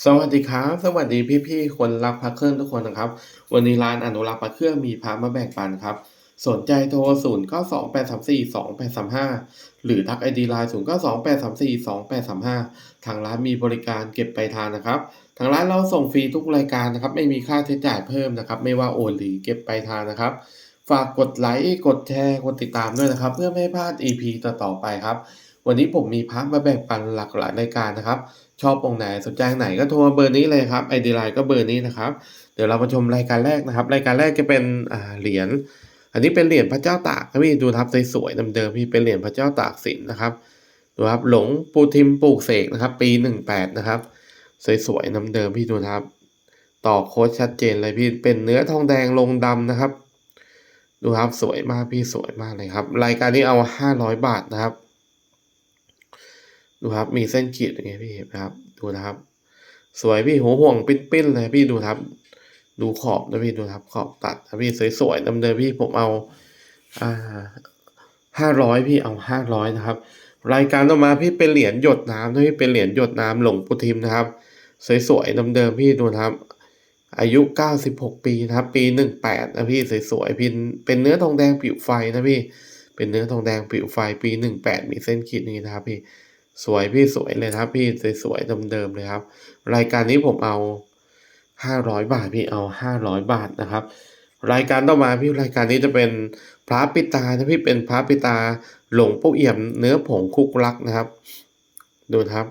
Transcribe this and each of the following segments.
สวัสดีครับ สวัสดีพี่ๆคนรักพระเครื่องทุกคนนะครับ วันนี้ร้านอนุรักษ์พระเครื่องมีพระมาแบ่งปันครับ สนใจโทร 0 9 2 8 3 4 2 8 3 5 หรือทักไอดีไลน์0 9 2 8 3 4 2 8 3 5 ทางร้านมีบริการเก็บไปลายทางนะครับ ทางร้านเราส่งฟรีทุกรายการนะครับ ไม่มีค่าใช้จ่ายเพิ่มนะครับ ไม่ว่าโอนหรือเก็บไปลายทางนะครับ ฝากกดไลค์ กดแชร์ กดติดตามด้วยนะครับ เพื่อไม่พลาด EP ต่อๆไปครับ วันนี้ผมมีพระมาแบ่งปันหลากหลายรายการนะครับ ชอบองไหนสนใจงไหนก็โทรมาเบอร์นี้เลยครับไอเดีไลน์ก็เบอร์นี้นะครับ เดี๋ยวเรามาชมรายการแรกนะครับ รายการแรกจะเป็นเหรียญอันนี้เป็นเหรียญพระเจ้าตากครับพี่ดูครับสวยๆเดิมๆพี่เป็นเหรียญพระเจ้าตากสินนะครับดูครับหลงปูทิมปลูกเสกนะครับปีหนึ่งแปดนะครับ สวยๆน้ำเดิมพี่ดูนะครับ ต่อโค้ดชัดเจนเลยพี่เป็นเนื้อทองแดงลงดำนะครับ ดูครับสวยมากพี่สวยมากเลยครับ รายการนี้เอาห้าร้อยบาทนะครับ ดูครับ มีเส้นขีดอย่างเงี้ยพี่เห็นไหมครับ ดูนะครับ สวยพี่หัวห่วงปิ้นๆเลยพี่ดูครับ ดูขอบนะพี่ดูครับ ขอบตัดนะพี่สวยๆเดิมพี่ผมเอาอ่าห้าร้อยพี่เอาห้าร้อยนะครับ รายการต่อมาพี่เป็นเหรียญหยดน้ำนะพี่เป็นเหรียญหยดน้ำหลงปูทิมนะครับ สวยๆเดิมๆพี่ดูนะครับ อายุ 96 ปีนะครับ ปี 18 นะพี่สวยๆพี่เป็นเนื้อทองแดงผิวไฟนะพี่ เป็นเนื้อทองแดงผิวไฟปี 18 มีเส้นขีดอย่างนี้นะครับพี่ สวยพี่สวยเลยนะครับ พี่สวยๆเดิมๆเลยครับ รายการนี้ผมเอา500บาทพี่เอา500บาทนะครับ รายการต่อมาพี่รายการนี้จะเป็นพระปิตานะพี่เป็นพระปิตาหลงปู่เอี่ยมเนื้อผงคุกลักนะครับ ดูครับ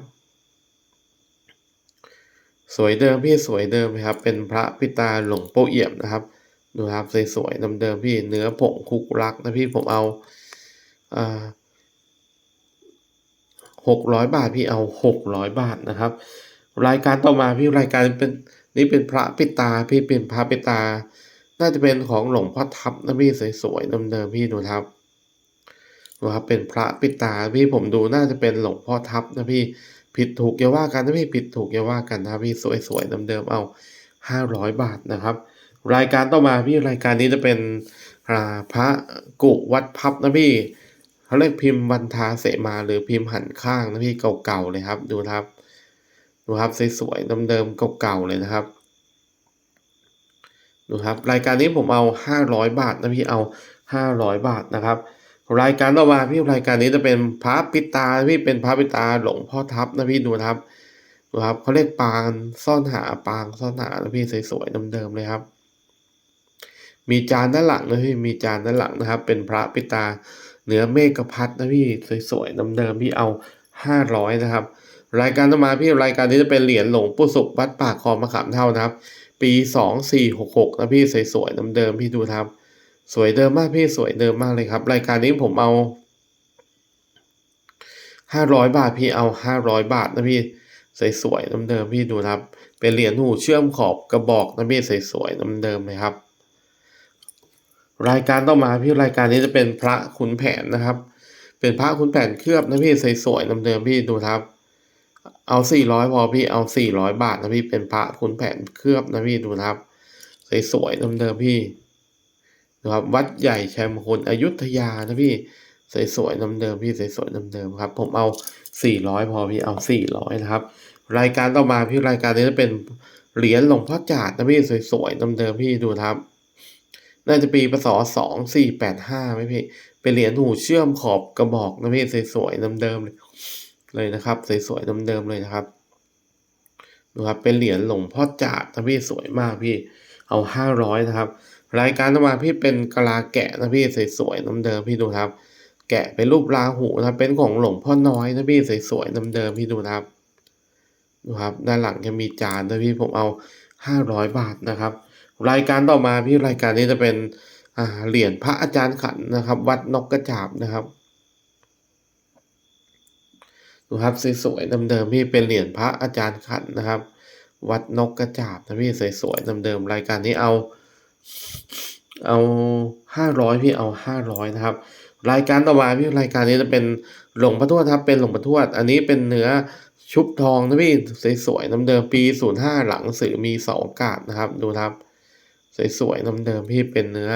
สวยเดิมพี่สวยเดิมครับ เป็นพระปิตาหลวงปู่เอี่ยมนะครับดูครับสวยๆเดิมๆพี่เนื้อผงคุกลักนะพี่ผมเอาอ่า หกร้อยบาทพี่เอาหกร้อยบาทนะครับ รายการต่อมาพี่รายการเป็นนี่เป็นพระปิตาพี่เป็นพระปิตา น่าจะเป็นของหลวงพ่อทับนะพี่สวยๆเดิมๆพี่ดูครับดูครับเป็นพระปิตาพี่ผมดูน่าจะเป็นหลวงพ่อทับนะพี่ผิดถูกอย่าว่ากันนะพี่ผิดถูกอย่าว่ากันนะพี่สวยๆเดิมๆเอาห้าร้อยบาทนะครับ รายการต่อมาพี่รายการนี้จะเป็นพระกุวัดพับนะพี่ เขาเรียกพิมพ์วันทาเสมาหรือพิมพ์หันข้างนะพี่เก่าๆเลยครับ ดูครับ ดูครับสวยๆเดิมๆเก่าๆเลยนะครับ ดูครับ รายการนี้ผมเอาห้าร้อยบาทนะพี่เอาห้าร้อยบาทนะครับ รายการต่อมาพี่รายการนี้จะเป็นพระปิตาพี่เป็นพระปิตาหลวงพ่อทับนะพี่ดูครับดูครับเขาเรียกปางซ่อนหาปางซ่อนหานะพี่สวยๆเดิมๆเลยครับมีจานด้านหลังนะพี่มีจานด้านหลังนะครับ เป็นพระปิตา เหนือเมฆพัดนะพี่สวยๆเดิมๆพี่เอาห้าร้อยนะครับ รายการต่อมาพี่รายการนี้จะเป็นเหรียญหลวงปู่สุขวัดปากคลองมะขามเท่านะครับ ปีสองสี่หกหกนะพี่สวยๆเดิมๆพี่ดูนะครับ สวยเดิมมากพี่สวยเดิมมากเลยครับ รายการนี้ผมเอาห้าร้อยบาทพี่เอาห้าร้อยบาทนะพี่สวยๆเดิมๆพี่ดูนะครับ เป็นเหรียญหูเชื่อมขอบกระบอกนะพี่สวยๆเดิมๆเลยครับ รายการต่อมาพี่รายการนี้จะเป็นพระขุนแผนนะครับ เป็นพระขุนแผนเคลือบนะพี่สวยๆเดิมๆพี่ดูครับ เอาสี่ร้อยพอพี่เอาสี่ร้อยบาทนะพี่เป็นพระขุนแผนเคลือบนะพี่ดูครับสวยๆเดิมๆพี่นะครับวัดใหญ่ชัยมงคลอยุธยานะพี่สวยๆเดิมๆพี่สวยๆเดิมๆครับ ผมเอา400พอพี่เอา400นะครับ รายการต่อมาพี่รายการนี้จะเป็นเหรียญหลวงพ่อจาดนะพี่สวยๆเดิมๆพี่ดูครับ น่าจะปีพศ2485ไหมพี่ เป็นเหรียญหูเชื่อมขอบกระบอกนะพี่สวยๆเดิมๆเลยนะครับสวยๆเดิมๆเลยนะครับดูครับเป็นเหรียญหลวงพ่อจาดนะพี่สวยมากพี่เอา500นะครับ รายการต่อมาพี่เป็นกะลาแกะนะพี่สวยๆเดิมๆพี่ดูครับ แกะเป็นรูปราหูนะเป็นของหลวงพ่อน้อยนะพี่สวยๆเดิมๆพี่ดูครับดูครับด้านหลังจะมีจานนะพี่ผมเอาห้าร้อยบาทนะครับ รายการต่อมาพี่รายการนี้จะเป็นเหรียญพระอาจารย์ขันนะครับ วัดนกกระจาบนะครับดูครับสวยๆเดิมๆพี่เป็นเหรียญพระอาจารย์ขันนะครับ วัดนกกระจาบนะพี่สวยๆเดิมๆรายการนี้เอาเอาห้าร้อยพี่เอาห้าร้อยนะครับ รายการต่อมาพี่รายการนี้จะเป็นหลวงพ่อทวดครับ เป็นหลวงพ่อทวด อันนี้เป็นเนื้อชุบทองนะพี่สวยๆน้ำเดิมปีศูนย์ห้าหลังสื่อมีสองกาดนะครับ ดูครับ สวยๆน้ำเดิมพี่เป็นเนื้อ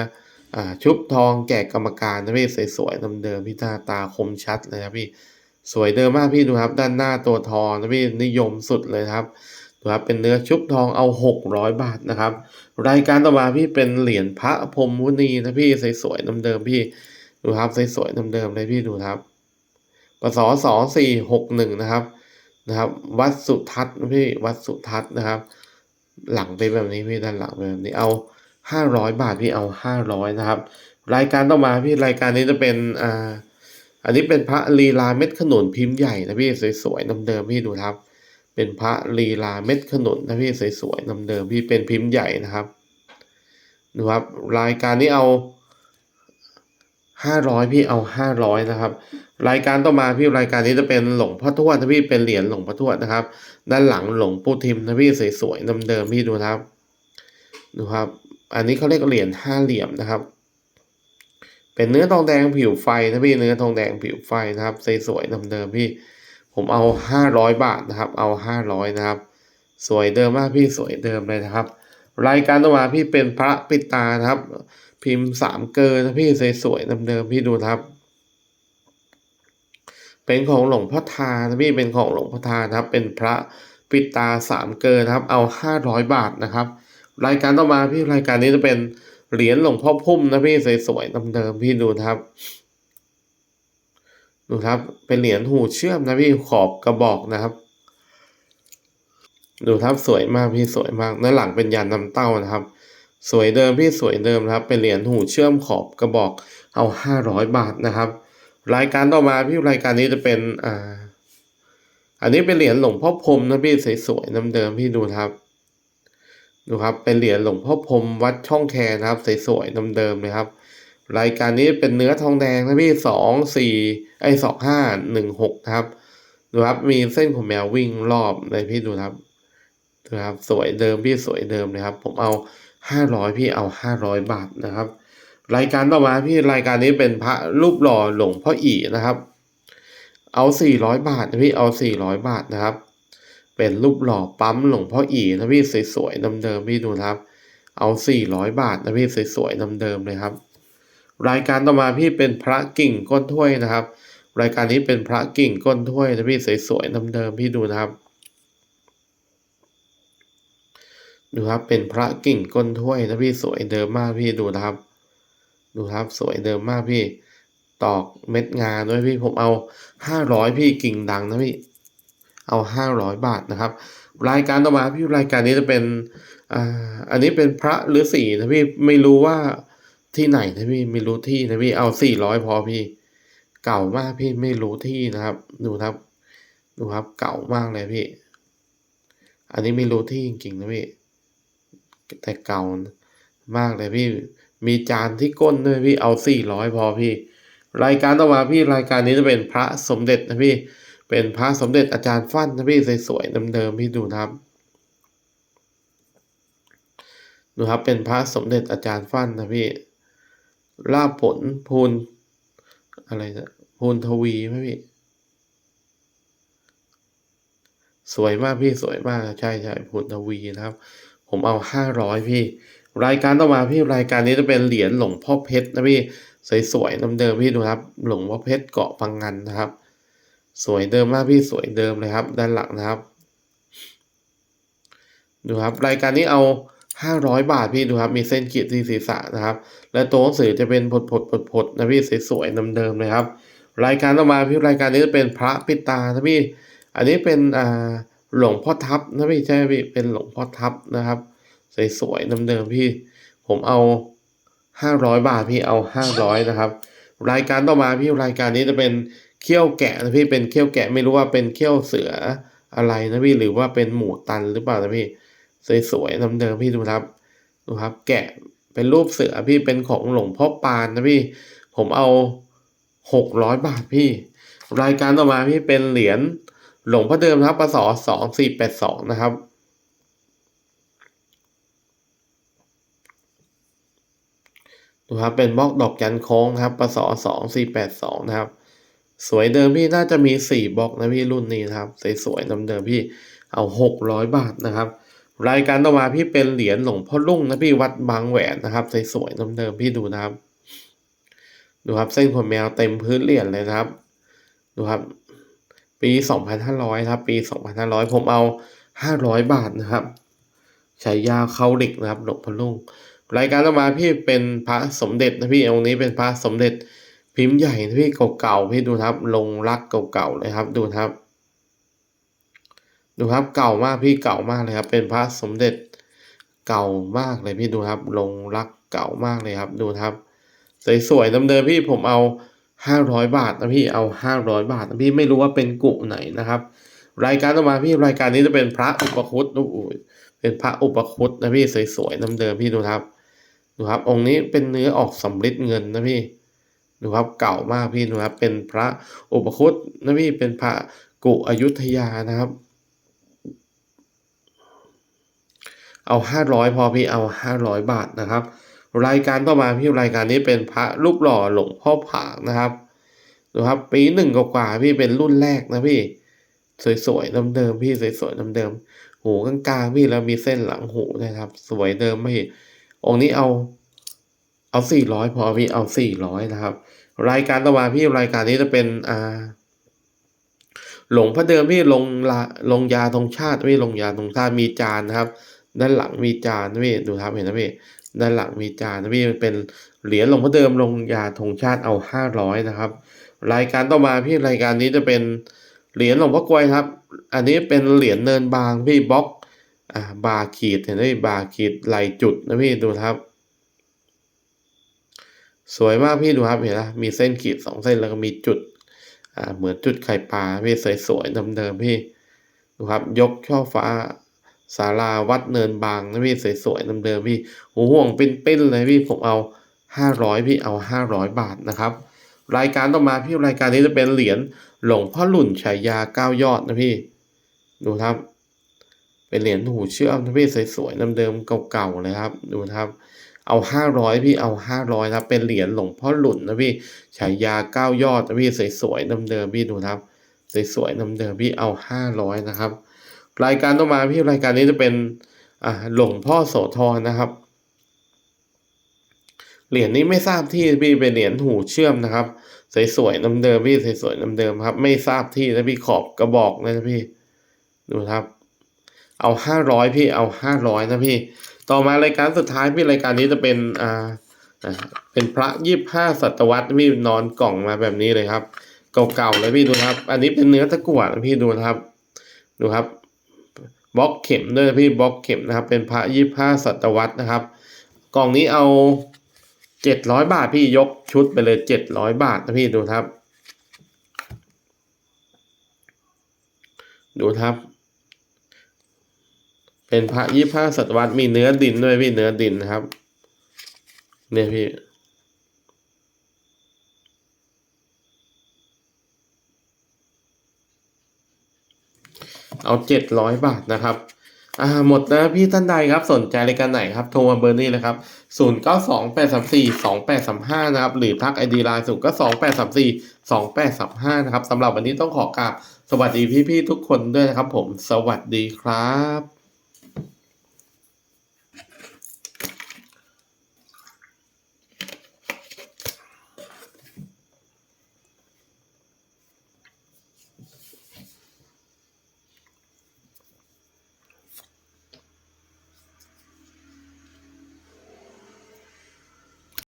อชุบทองแก่กรรมการนะพี่สวยๆน้ำเดิมพี่หน้าตาคมชัดเลยนะพี่สวยเดิมมากพี่ดูครับ ด้านหน้าตัวทองนะพี่นิยมสุดเลยครับดูครับเป็นเนื้อชุบทองเอาหกร้อยบาทนะครับ รายการต่อมาพี่เป็นเหรียญพระพรมมุนีนะพี่สวยๆเดิมๆพี่ดูครับสวยๆเดิมๆเลยพี่ดูครับปศสองสี่หกหนึ่งนะครับนะครับ วัดสุทัศน์นะพี่วัดสุทัศน์นะครับ หลังเป็นแบบนี้พี่ด้านหลังเป็นแบบนี้เอาห้าร้อยบาทพี่เอาห้าร้อยนะครับ รายการต่อมาพี่รายการนี้จะเป็นอ่าอันนี้เป็นพระลีลาเม็ดขนุนพิมพ์ใหญ่นะพี่สวยๆเดิมๆพี่ดูครับ เป็นพระลีลาเม็ดขนุนนะพี่สวยๆเดิมๆพี่เป็นพิมพ์ใหญ่นะครับดูครับรายการนี้เอาห้าร้อยพี่เอาห้าร้อยนะครับ รายการต่อมาพี่รายการนี้จะเป็นหลวงพ่อทวดนะพี่เป็นเหรียญหลวงพ่อทวดนะครับ ด้านหลังหลวงปู่ทิมนะพี่สวยๆเดิมๆพี่ดูครับ ดูครับ อันนี้เขาเรียกเหรียญห้าเหลี่ยมนะครับ เป็นเนื้อทองแดงผิวไฟนะพี่เนื้อทองแดงผิวไฟนะครับสวยๆเดิมๆพี่ ผมเอาห้าร้อยบาทนะครับ เอาห้าร้อยนะครับ สวยเดิมมากพี่สวยเดิมเลยนะครับ รายการต่อมาพี่เป็นพระปิตานะครับ พิมพ์สามเกลอนะพี่สวยๆเดิมๆพี่ดูครับ เป็นของหลวงพ่อทานะพี่เป็นของหลวงพ่อทานะครับ เป็นพระปิดตาสามเกลอนะครับ เอาห้าร้อยบาทนะครับ รายการต่อมาพี่รายการนี้จะเป็นเหรียญหลวงพ่อพุ่มนะพี่สวยๆเดิมๆพี่ดูครับ ดูครับ เป็นเหรียญหูเชื่อมนะพี่ขอบกระบอกนะครับ ดูครับสวยมากพี่สวยมากด้านหลังเป็นยันน้ำเต้านะครับ สวยเดิมพี่สวยเดิมนะครับ เป็นเหรียญหูเชื่อมขอบกระบอกเอาห้าร้อยบาทนะครับ รายการต่อมาพี่รายการนี้จะเป็นอ่า อันนี้เป็นเหรียญหลวงพ่อพรมนะพี่สวยๆน้ำเดิมพี่ดูครับ ดูครับ เป็นเหรียญหลวงพ่อพรมวัดช่องแคนะครับสวยๆน้ำเดิมเลยครับ รายการนี้เป็นเนื้อทองแดงนะพี่สองสี่ไอสองห้าหนึ่งหกนะครับดูครับมีเส้นของแมววิ่งรอบเลยพี่ดูครับดูครับ สวยเดิมพี่สวยเดิมเลยครับ ผมเอาห้าร้อยพี่เอาห้าร้อยบาทนะครับ รายการต่อมาพี่รายการนี้เป็นพระรูปหล่อหลวงพ่ออีนะครับ เอาสี่ร้อยบาทนะพี่เอาสี่ร้อยบาทนะครับ เป็นรูปหล่อปั๊มหลวงพ่ออีนะพี่สวยๆเดิมๆพี่ดูนะครับ เอาสี่ร้อยบาทนะพี่สวยๆเดิมๆเลยครับ รายการต่อมาพี่เป็นพระกิ่งก้นถ้วยนะครับ รายการนี้เป็นพระกิ่งก้นถ้วยนะพี่สวยๆเดิมๆพี่ดูนะครับดูครับเป็นพระกิ่งก้นถ้วยนะพี่สวยเดิมมากพี่ดูนะครับ ดูครับสวยเดิมมากพี่ ตอกเม็ดงาด้วยพี่ผมเอาห้าร้อยพี่กิ่งดังนะพี่ เอาห้าร้อยบาทนะครับ รายการต่อมาพี่รายการนี้จะเป็นอ่าอันนี้เป็นพระฤาษีนะพี่ไม่รู้ว่าที่ไหนนะพี่ไม่รู้ที่นะพี่เอาสี่ร้อยพอพี่ เก่ามากพี่ไม่รู้ที่นะครับ ดูครับ ดูครับเก่ามากเลยพี่ อันนี้ไม่รู้ที่จริงๆนะพี่แต่เก่ามากเลยพี่ มีจานที่ก้นด้วยพี่เอาสี่ร้อยพอพี่ รายการต่อมาพี่รายการนี้จะเป็นพระสมเด็จนะพี่ เป็นพระสมเด็จอาจารย์ฟั่นนะพี่สวยๆเดิมๆพี่ดูนะครับดูครับเป็นพระสมเด็จอาจารย์ฟั่นนะพี่ลาบผลพูนอะไรนะพูนทวีไหมพี่สวยมากพี่สวยมากใช่ใช่พูนทวีนะครับ ผมเอาห้าร้อยพี่ รายการต่อมาพี่รายการนี้จะเป็นเหรียญหลวงพ่อเพชรนะพี่สวยๆเดิมๆพี่ดูครับ หลวงพ่อเพชรเกาะพังงันนะครับ สวยเดิมมากพี่สวยเดิมเลยครับ ด้านหลังนะครับ ดูครับ รายการนี้เอาห้าร้อยบาทพี่ดูครับ มีเส้นขีดที่ศีรษะนะครับ และตัวหนังสือจะเป็นผดผดผดผดๆนะพี่สวยๆเดิมๆเลยครับ รายการต่อมาพี่รายการนี้จะเป็นพระปิตานะพี่ อันนี้เป็นอ่าหลวงพ่อทับนะพี่ใช่พี่เป็นหลวงพ่อทับนะครับ สวยๆเดิมๆพี่ ผมเอาห้าร้อยบาทพี่เอาห้าร้อยนะครับ รายการต่อมาพี่รายการนี้จะเป็นเขี้ยวแกะนะพี่เป็นเขี้ยวแกะไม่รู้ว่าเป็นเขี้ยวเสืออะไรนะพี่หรือว่าเป็นหมูตันหรือเปล่านะพี่สวยๆเดิมๆพี่ดูครับดูครับ แกะเป็นรูปเสือพี่เป็นของหลวงพ่อปานนะพี่ ผมเอาหกร้อยบาทพี่ รายการต่อมาพี่เป็นเหรียญหลวงพ่อเดิมนะครับปศสองสี่แปดสองนะครับ ดูครับเป็นบล็อกดอกยันโค้งครับปศสองสี่แปดสองนะครับ สวยเดิมพี่น่าจะมีสี่บล็อกนะพี่รุ่นนี้นะครับ สวยๆเดิมๆพี่เอาหกร้อยบาทนะครับ รายการต่อมาพี่เป็นเหรียญหลวงพ่อลุ่งนะพี่วัดบางแหวนนะครับ สวยๆเดิมๆพี่ดูนะครับ ดูครับเส้นขนแมวเต็มพื้นเหรียญเลยนะครับ ดูครับ ปีสองพันห้าร้อยครับ ปีสองพันห้าร้อยผมเอาห้าร้อยบาทนะครับฉายาเขาเหล็กนะครับหลวงพ่อลุง รายการต่อมาพี่เป็นพระสมเด็จนะพี่องค์นี้เป็นพระสมเด็จพิมพ์ใหญ่นะพี่เก่าๆพี่ดูครับลงรักเก่าๆเลยครับดูครับ ดูครับเก่ามากพี่เก่ามากเลยครับ เป็นพระสมเด็จเก่ามากเลยพี่ดูครับ ลงรักเก่ามากเลยครับ ดูครับ สวยๆเดิมพี่ผมเอาห้าร้อยบาทนะพี่เอาห้าร้อยบาทนะพี่ไม่รู้ว่าเป็นกุไหนนะครับ รายการต่อมาพี่รายการนี้จะเป็นพระอุปคุตนี่เป็นพระอุปคุตนะพี่สวยๆเดิมพี่ดูครับ ดูครับองค์นี้เป็นเนื้อออกสำริดเงินนะพี่ดูครับเก่ามากพี่ดูครับเป็นพระอุปคุตนะพี่เป็นพระกุอยุธยานะครับ เอาห้าร้อยพอพี่เอาห้าร้อยบาทนะครับ รายการต่อมาพี่รายการนี้เป็นพระรูปหล่อหลวงพ่อผางนะครับดูครับปีหนึ่งกว่าพี่เป็นรุ่นแรกนะพี่ สวยๆเดิมๆพี่สวยๆเดิมๆหูกลางๆพี่แล้วมีเส้นหลังหูนะครับ สวยเดิมพี่ องค์นี้เอาเอาสี่ร้อยพอพี่เอาสี่ร้อยนะครับ รายการต่อมาพี่รายการนี้จะเป็นอ่าหลงพระเดิมพี่ลงละลงยาธงชาติพี่ลงยาธงชาติมีจานนะครับ ด้านหลังมีจานพี่ดูครับเห็นนะพี่ด้านหลังมีจานนะพี่เป็นเหรียญหลวงพ่อเดิมลงยาธงชาติเอาห้าร้อยนะครับ รายการต่อมาพี่รายการนี้จะเป็นเหรียญหลวงพ่อกลวยครับ อันนี้เป็นเหรียญเนินบางพี่บล็อก อ่าบาร์ขีดเห็นไหมบาร์ขีดไหลจุดนะพี่ดูครับ สวยมากพี่ดูครับเห็นไหมมีเส้นขีดสองเส้นแล้วก็มีจุดอ่าเหมือนจุดไข่ปลาพี่สวยๆเดิมๆพี่ดูครับ ยกช่อฟ้าศาลาวัดเนินบางนะพี่สวยๆเดิมๆพี่หูห่วงปิ้นๆเลยพี่ผมเอาห้าร้อยพี่เอาห้าร้อยบาทนะครับ รายการต่อมาพี่รายการนี้จะเป็นเหรียญหลวงพ่อหลุ่นฉายาเก้ายอดนะพี่ ดูครับ เป็นเหรียญหูเชื่อมนะพี่สวยๆเดิมๆเก่าๆเลยครับ ดูนะครับ เอาห้าร้อยพี่เอาห้าร้อยนะเป็นเหรียญหลวงพ่อหลุ่นนะพี่ฉายาเก้ายอดนะพี่สวยๆเดิมๆพี่ดูนะครับสวยๆเดิมๆพี่เอาห้าร้อยนะครับ รายการต่อมาพี่รายการนี้จะเป็นอ่าหลวงพ่อโสธรนะครับเหรียญนี้ไม่ทราบที่พี่เป็นเหรียญหูเชื่อมนะครับสวยๆเดิมๆพี่สวยๆเดิมๆครับ ไม่ทราบที่นะพี่ขอบกระบอกเลยนะพี่ ดูครับ เอาห้าร้อยพี่เอาห้าร้อยนะพี่ ต่อมารายการสุดท้ายพี่รายการนี้จะเป็นอ่าเป็นพระยี่ห้าศตวรรษพี่นอนกล่องมาแบบนี้เลยครับ เก่าๆเลยพี่ดูครับ อันนี้เป็นเนื้อตะกั่วนะพี่ดูนะครับ ดูครับบล็อกเข็มด้วยนะพี่บล็อกเข็มนะครับ เป็นพระยี่ห้าศตวรรษนะครับ กล่องนี้เอาเจ็ดร้อยบาทพี่ยกชุดไปเลยเจ็ดร้อยบาทนะพี่ดูครับ ดูครับ เป็นพระยี่ห้าศตวรรษมีเนื้อดินด้วยพี่เนื้อดินนะครับ เนี่ยพี่เอาเจ็ดร้อยบาทนะครับอ่าหมดนะพี่ท่านใดครับสนใจรายการไหนครับโทรมาเบอร์นี้เลยครับศูนย์เก้าสองแปดสามสี่สองแปดสามห้านะครับ หรือทักไอดีไลน์ศูนย์เก้าสองแปดสามสี่สองแปดสามห้านะครับสำหรับวันนี้ต้องขอกราบสวัสดีพี่ๆทุกคนด้วยนะครับผม สวัสดีครับ